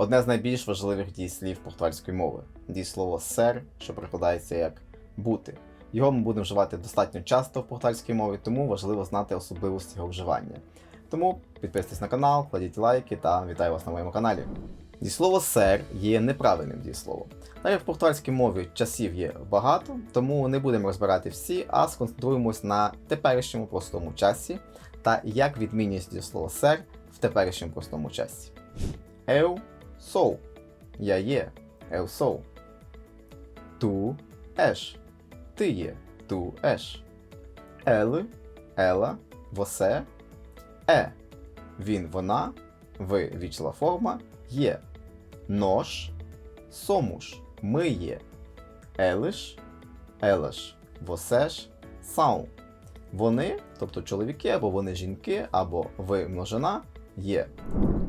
Одне з найбільш важливих дієслів португальської мови дієслово сер, що перекладається як бути. Його ми будемо вживати достатньо часто в португальській мові, тому важливо знати особливості його вживання. Тому підписуйтесь на канал, кладіть лайки та вітаю вас на моєму каналі. Дієслово сер є неправильним дієсловом. Так як в португальській мові часів є багато, тому не будемо розбирати всі, а сконцентруємось на теперішньому простому часі та як відмінюється дієслово сер в теперішньому простому часі. Eu sou. Я є. Eu sou. Tu és. Ти є. Tu és. Ele, ela, você, е. Він, вона, ви, вічла форма, є. Nós somos. Ми є. Eles, elas, vocês são. Вони, тобто чоловіки, або вони жінки, або ви множина, є.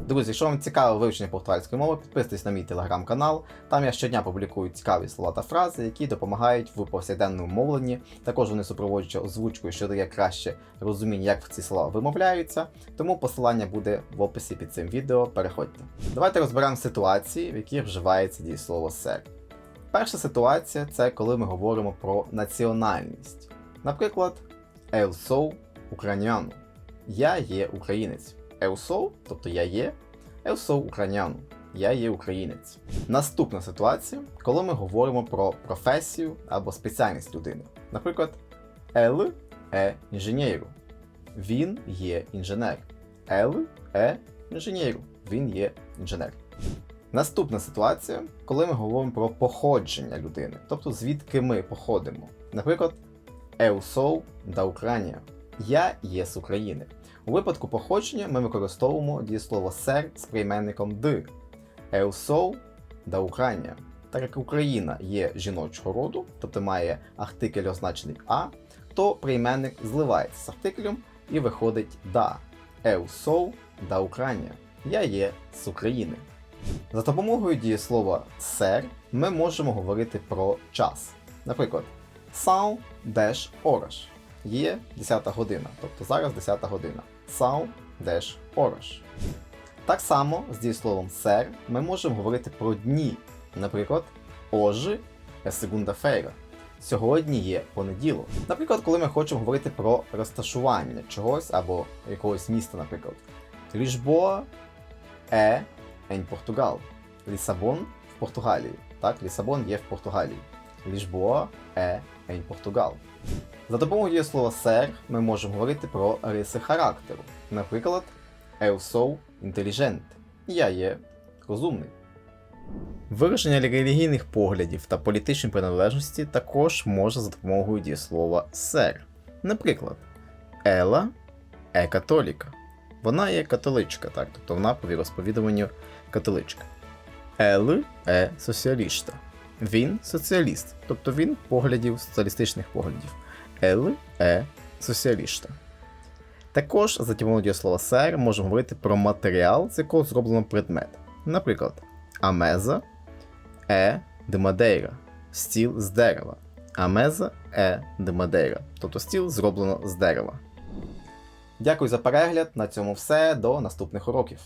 Друзі, якщо вам цікаве вивчення португальської мови, підписуйтесь на мій телеграм-канал. Там я щодня публікую цікаві слова та фрази, які допомагають в повсякденному мовленні. Також вони супроводжують озвучкою, що дає краще розуміння, як ці слова вимовляються. Тому посилання буде в описі під цим відео. Переходьте. Давайте розберемо ситуації, в яких вживається дієслово сер. Перша ситуація це коли ми говоримо про національність. Наприклад, Eu sou ucraniano. Я є українець. Eu sou, тобто я є. Eu sou ucraniano. Я є українець. Наступна ситуація, коли ми говоримо про професію або спеціальність людини. Наприклад, Ele é engenheiro. Він є інженер. Ele é engenheiro. Він є інженер. Наступна ситуація, коли ми говоримо про походження людини, тобто звідки ми походимо. Наприклад, Eu sou da Ucrânia. Я є з України. У випадку походження ми використовуємо дієслово сер з прийменником д. Sou da Ucrânia. Так як Україна є жіночого роду, тобто має артикль означений А, то прийменник зливається з артиклем і виходить да. Eu sou da Я є з України. За допомогою дієслова сер ми можемо говорити про час. Наприклад, são 10 horas. Є 10 година, тобто зараз 10 година. São 10 horas. Так само з дієсловом ser ми можемо говорити про дні. Наприклад, hoje é segunda-feira. Сьогодні є понеділок. Наприклад, коли ми хочемо говорити про розташування чогось або якогось міста, наприклад. Lisboa é em Portugal. Лісабон в Португалії. Так, Лісабон є в Португалії. Lisboa é em Portugal. За допомогою дієслова ser ми можемо говорити про риси характеру. Наприклад, eu sou inteligente. Я є розумний. Вираження релігійних поглядів та політичної приналежності також може за допомогою дієслова ser. Наприклад, Ела е католіка. Вона є католичка, так, тобто вона по віросповідуванню католичка. Ели е соціаліста. Він соціаліст, тобто він поглядів соціалістичних поглядів. Ели е соціаліста. Також за допомогою дієслова ser можемо говорити про матеріал, з якого зроблено предмет. Наприклад, амеза е де мадейра, стіл з дерева. Амеза е де тобто стіл зроблено з дерева. Дякую за перегляд. На цьому все. До наступних уроків.